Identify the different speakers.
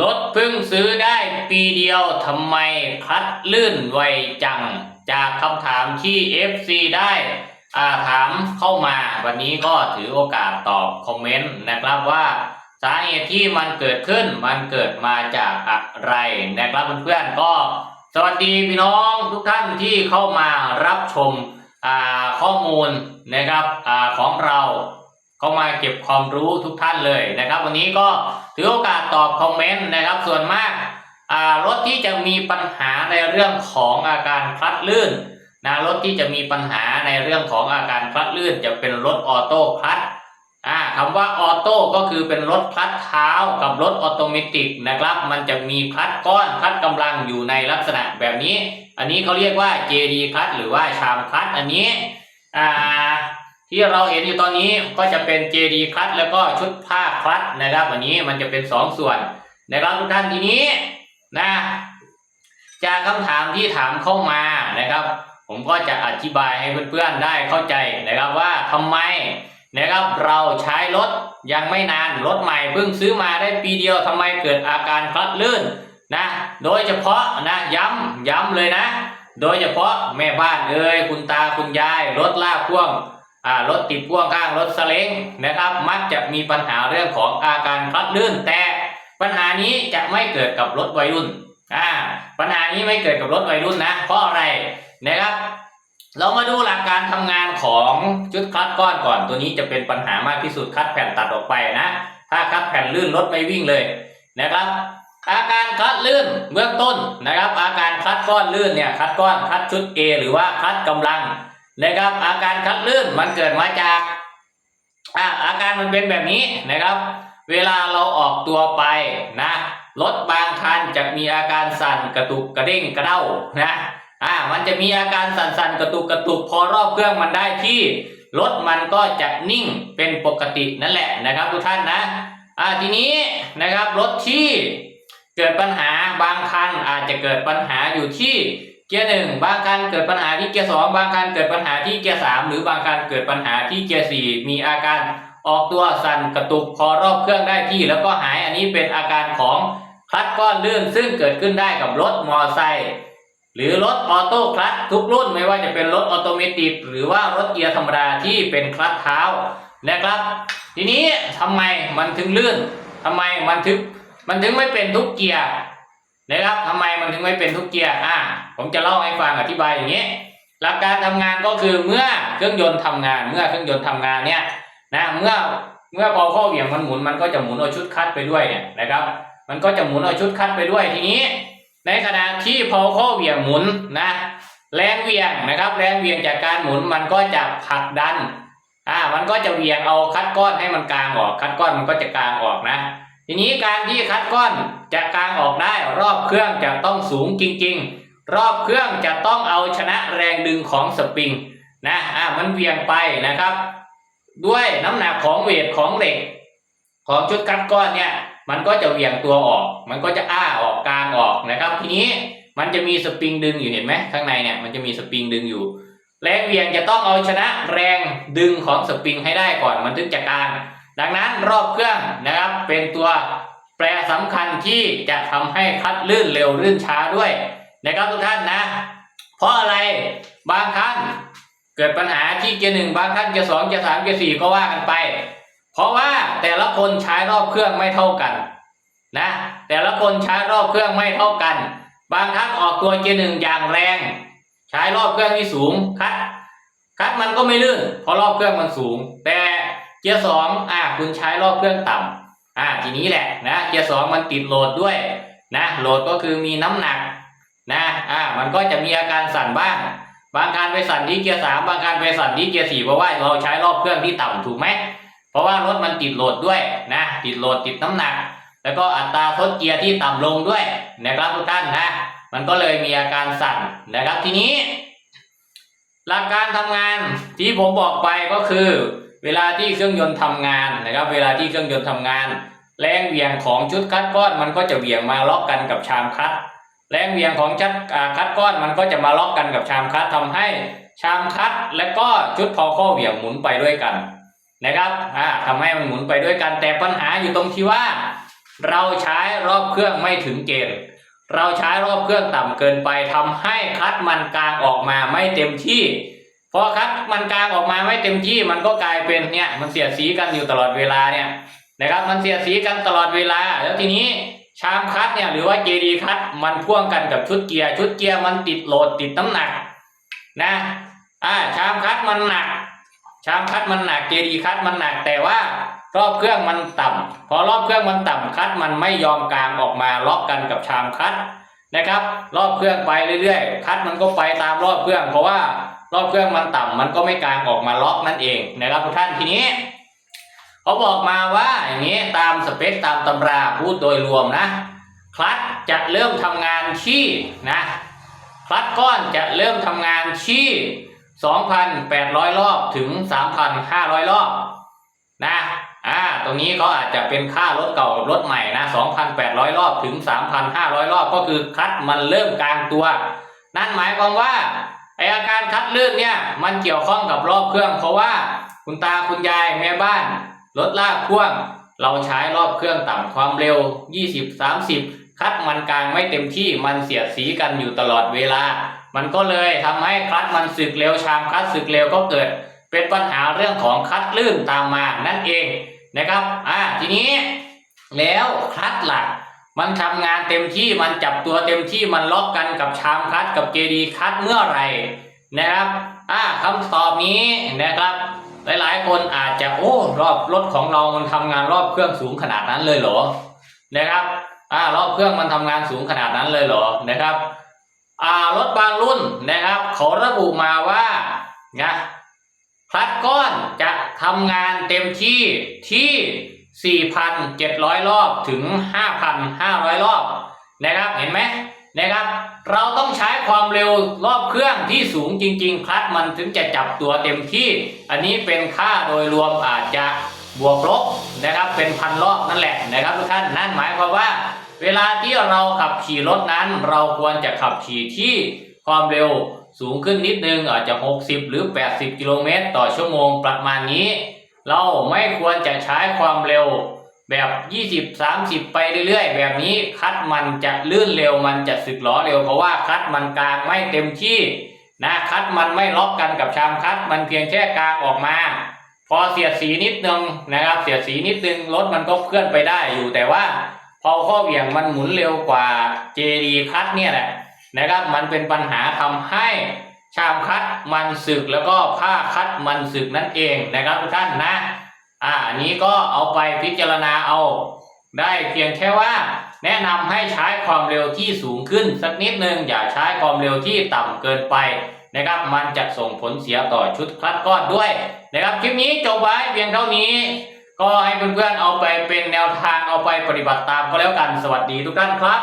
Speaker 1: รถเพิ่งซื้อได้ปีเดียวทำไมคัดลื่นไวจัง จากคำถามที่ FC ได้อาถามเข้ามาวันนี้ก็ถือโอกาสตอบคอมเมนต์นะครับว่าสาเหตุที่มันเกิดขึ้นมันเกิดมาจากอะไรนะครับเพื่อนๆก็สวัสดีพี่น้องทุกท่านที่เข้ามารับชมข้อมูลนะครับอของเราเข้ามาเก็บความรู้ทุกท่านเลยนะครับ วันนี้ก็ ถือโอกาสตอบคอมเมนต์นะครับ ส่วนมากรถที่จะมีปัญหาในเรื่องของอาการคลัดลื่นนะรถที่จะมีปัญหาในเรื่องของอาการคลัดลื่นจะเป็นรถออโต้คลัดอ่าคำว่าออโต้ก็คือเป็นรถคลัดเท้ากับรถออโตเมติกนะครับ มันจะมีคลัดก้อนคลัดกำลังอยู่ในลักษณะแบบนี้ อันนี้เขาเรียกว่า JD คลัดหรือว่าชามคลัดอันนี้อ่า ที่เราเห็นอยู่ตอนนี้ก็จะเป็น JD คลัตแล้วก็ชุดผ้าคลัตนะครับวันนี้มันจะเป็นสองส่วนนะครับทุกท่านทีนี้นะจากคำถามที่ถามเข้ามานะครับ ผมก็จะอธิบายให้เพื่อนๆได้เข้าใจนะครับว่าทำไมนะครับเราใช้รถยังไม่นานรถใหม่เพิ่งซื้อมาได้ปีเดียวทำไมเกิดอาการคลัดลื่นนะโดยเฉพาะนะย้ำย้ำเลยนะ โดยเฉพาะแม่บ้านเอ่ยคุณตาคุณยายรถลากพ่วง รถติดพ่วงข้างรถสเล้งนะครับ มักจะมีปัญหาเรื่องของอาการคลัดลื่น แต่ปัญหานี้จะไม่เกิดกับรถวัยรุ่นอ่าปัญหานี้ไม่เกิดกับรถวัยรุ่นนะเพราะอะไรนะครับ เรามาดูหลักการทำงานของชุดคลัดก้อนก่อนตัวนี้จะเป็นปัญหามากที่สุดคลัดแผ่นตัดออกไปนะ ถ้าคลัดแผ่นลื่นรถไม่วิ่งเลยนะครับอาการคลัดลื่นเบื้องต้นนะครับ อาการคลัดก้อนลื่นเนี่ยคลัดก้อนคลัดชุด A หรือว่าคลัดกำลัง นะครับอาการคลัดลื่นมันเกิดมาจากอ่าอาการมันเป็นแบบนี้นะครับ เวลาเราออกตัวไปนะรถบางคันจะมีอาการสั่นกระตุกกระเด้งกระเด้านะอ่ามันจะมีอาการสั่นๆกระตุกกระตุกพอรอบเครื่องมันได้ที่รถมันก็จะนิ่งเป็นปกตินั่นแหละนะครับทุกท่านนะอ่าทีนี้นะครับรถที่เกิดปัญหาบางคันอาจจะเกิดปัญหาอยู่ที่ เกียร์หนึ่งบางคันเกิดปัญหาที่เกียร์สองบางคันเกิดปัญหาที่เกียร์สามหรือบางคันเกิดปัญหาที่เกียร์สี่มีอาการออกตัวสั่นกระตุกพอรอบเครื่องได้ที่ แล้วก็หายอันนี้เป็นอาการของคลัตช์ก้อนลื่นซึ่งเกิดขึ้นได้กับรถมอเตอร์ไซค์หรือรถออโต้คลัตช์ทุกรุ่นไม่ว่าจะเป็นรถออโตเมติกหรือว่ารถเกียร์ธรรมดาที่เป็นคลัตช์เท้านะครับ ทีนี้ทำไมมันถึงลื่นทำไมมันถึงมันถึงไม่เป็นทุกเกียร์ นะครับทำไมมันถึงไม่เป็นทุกเกียร์อ่าผมจะเล่าให้ฟังอธิบายอย่างนี้หลักการทำงานก็คือเมื่อเครื่องยนต์ทำงาน เมื่อเครื่องยนต์ทำงานเนี่ยนะเมื่อเมื่อพอข้อเหวี่ยงมันหมุนมันก็จะหมุนเอาชุดคัดไปด้วยเนี่ยนะครับ มันก็จะหมุนเอาชุดคัดไปด้วยทีนี้ ในขณะที่พอข้อเหวี่ยงหมุนนะแรงเหวี่ยงนะครับ แรงเหวี่ยงจากการหมุนมันก็จะผลักดันอ่ามันก็จะเหวี่ยงเอาคัดก้อนให้มันกลางออก คัดก้อนมันก็จะกลางออกนะ ทีนี้การที่คัดก้อนจะกลางออกได้รอบเครื่องจะต้องสูงจริง ๆ รอบเครื่องจะต้องเอาชนะแรงดึงของสปริงนะอ่ามันเวียงไปนะครับ ด้วยน้ำหนักของเวทของเหล็ก ของชุดคัดก้อนเนี่ยมันก็จะเวียงตัวออก มันก็จะอ้าออกกลางออกนะครับ ทีนี้มันจะมีสปริงดึงอยู่เห็นไหมข้างในเนี่ยมันจะมีสปริงดึงอยู่แรงเวียงจะต้องเอาชนะแรงดึงของสปริงให้ได้ก่อนมันถึงจะกลาง ดังนั้นรอบเครื่องนะครับเป็นตัวแปรสำคัญที่จะทำให้คัดลื่นเร็วลื่นช้าด้วยนะครับทุกท่านนะ เพราะอะไรบางครั้งเกิดปัญหาที่เกียร์หนึ่งบางครั้งเกียร์สองเกียร์สามเกียร์สี่ก็ว่ากันไป เพราะว่าแต่ละคนใช้รอบเครื่องไม่เท่ากันนะแต่ละคนใช้รอบเครื่องไม่เท่ากัน บางครั้งออกตัวเกียร์หนึ่งอย่างแรง ใช้รอบเครื่องที่สูงคัดคัดมันก็ไม่ลื่นเพราะรอบเครื่องมันสูง แต่ เกียร์สองอ่าคุณใช้รอบเครื่องต่ำอ่าทีนี้แหละนะเกียร์สองมันติดโหลดด้วยนะโหลดก็คือมีน้ำหนักนะอ่ามันก็จะมีอาการสั่นบ้าง บางการไปสั่นที่เกียร์สามบางการไปสั่นที่เกียร์สี่เพราะว่าเราใช้รอบเครื่องที่ต่ำถูกไหมเพราะว่ารถมันติดโหลดด้วยนะติดโหลดติดน้ำหนัก แล้วก็อัตราทดเกียร์ที่ต่ำลงด้วยนะครับทุกท่านนะมันก็เลยมีอาการสั่นนะครับทีนี้ หลักการทำงานที่ผมบอกไปก็คือ เวลาที่เครื่องยนต์ทำงานนะครับ เวลาที่เครื่องยนต์ทำงาน แรงเหวี่ยงของชุดคัดก้อนมันก็จะเหวี่ยงมาล็อกกันกับชามคัด แรงเหวี่ยงของชัดคัดก้อนมันก็จะมาล็อกกันกับชามคัดทำให้ชามคัด และก็ชุดพอข้อเหวี่ยงหมุนไปด้วยกันนะครับอ่าทำให้มันหมุนไปด้วยกันแต่ปัญหาอยู่ตรงที่ว่า เราใช้รอบเครื่องไม่ถึงเกณฑ์เราใช้รอบเครื่องต่ำเกินไปทำให้คัดมันกลางออกมาไม่เต็มที่ พอคัดมันกลางออกมาไม่เต็มที่มันก็กลายเป็นเนี่ย มันเสียดสีกันอยู่ตลอดเวลาเนี่ยนะครับ มันเสียดสีกันตลอดเวลา แล้วทีนี้ชามคัดเนี่ยหรือว่าเจดีคัดมันพ่วงกันกับชุดเกียร์ชุดเกียร์มันติดโหลดติดน้ำหนักนะอ่าชามคัดมันหนัก ชามคัดมันหนักเจดีคัดมันหนักแต่ว่ารอบเครื่องมันต่ำพอรอบเครื่องมันต่ำคัดมันไม่ยอมกลางออกมาล็อกกันกับชามคัดนะครับ รอบเครื่องไปเรื่อยๆ คัดมันก็ไปตามรอบเครื่อง เพราะว่า รอบเครื่องมันต่ำมันก็ไม่กลางออกมาล็อกนั่นเองนะครับทุกท่านทีนี้เขาบอกมาว่าอย่างนี้ตามสเปคตามตำราพูดโดยรวมนะ คลัดจะเริ่มทำงานที่นะคลัดก้อนจะเริ่มทำงานที่ 2,800 รอบถึง 3,500 รอบนะอ่าตรงนี้ก็อาจจะเป็นค่ารถเก่ารถใหม่นะ2,800 รอบถึง 3,500 รอบก็คือคลัดมันเริ่มกลางตัว นั่นหมายความว่า ออาการคัดลื่นเนี่ยมันเกี่ยวข้องกับรอบเครื่อง เพราะว่าคุณตาคุณยายแม่บ้านรถลากพ่วง เราใช้รอบเครื่องต่ำความเร็ว 20-30 คัดมันกลางไม่เต็มที่มันเสียดสีกันอยู่ตลอดเวลา มันก็เลยทำให้คัดมันสึกเร็วชามคัดสึกเร็วก็เกิด เป็นปัญหาเรื่องของคัดลื่นตามมานั่นเองนะครับอ่าทีนี้แล้วคัดหลัก มันทำงานเต็มที่มันจับตัวเต็มที่มันล็อกกันกับชามคัดกับเจดีคัดเมื่อไหร่นะครับอ่าคำตอบนี้นะครับ หลายๆ คนอาจจะโอ้รอบรถของเรา มันทำงานรอบเครื่องสูงขนาดนั้นเลยเหรอนะครับอ่ารอบเครื่องมันทำงานสูงขนาดนั้นเลยเหรอนะครับอ่ารถบางรุ่นนะครับเขาระบุมาว่านะคลัดก้อนจะทำงานเต็มที่ที่ 4,700 รอบถึง 5,500 รอบนะครับเห็นไหมนะครับ เราต้องใช้ความเร็วรอบเครื่องที่สูงจริง ๆ คลัดมันถึงจะจับตัวเต็มที่ อันนี้เป็นค่าโดยรวมอาจจะบวกลบนะครับ เป็นพันรอบนั่นแหละนะครับทุกท่านนั่นหมายความว่า เวลาที่เราขับขี่รถนั้น เราควรจะขับขี่ที่ความเร็วสูงขึ้นนิดนึงอาจจะ 60 หรือ 80 กิโลเมตรต่อชั่วโมงประมาณนี้ เราไม่ควรจะใช้ความเร็วแบบ 20 30 ไปเรื่อยๆ แบบนี้คัดมันจะลื่นเร็วมันจะสึกหลอเร็วเพราะว่าคัดมันกลางไม่เต็มที่นะคัดมันไม่ล็อกกันกับชามคัดมันเพียงแค่กลางออกมา พอเสียดสีนิดนึงนะครับ เสียดสีนิดนึงรถมันก็เคลื่อนไปได้อยู่แต่ว่า พอข้อเหวี่ยงมันหมุนเร็วกว่า JD คัดเนี่ยแหละนะครับมันเป็นปัญหาทำให้ ชามคัดมันสึกแล้วก็ผ้าคัดมันสึกนั่นเองนะครับทุกท่านนะ อ่าอันนี้ก็เอาไปพิจารณาเอา ได้เพียงแค่ว่า แนะนำให้ใช้ความเร็วที่สูงขึ้น สักนิดนึงอย่าใช้ความเร็วที่ต่ำเกินไปนะครับ มันจะส่งผลเสียต่อชุดคลัดก้อนด้วยนะครับคลิปนี้จบไว้เพียงเท่านี้ ก็ให้เพื่อนๆเอาไปเป็นแนวทางเอาไปปฏิบัติตามก็แล้วกันสวัสดีทุกท่านครับ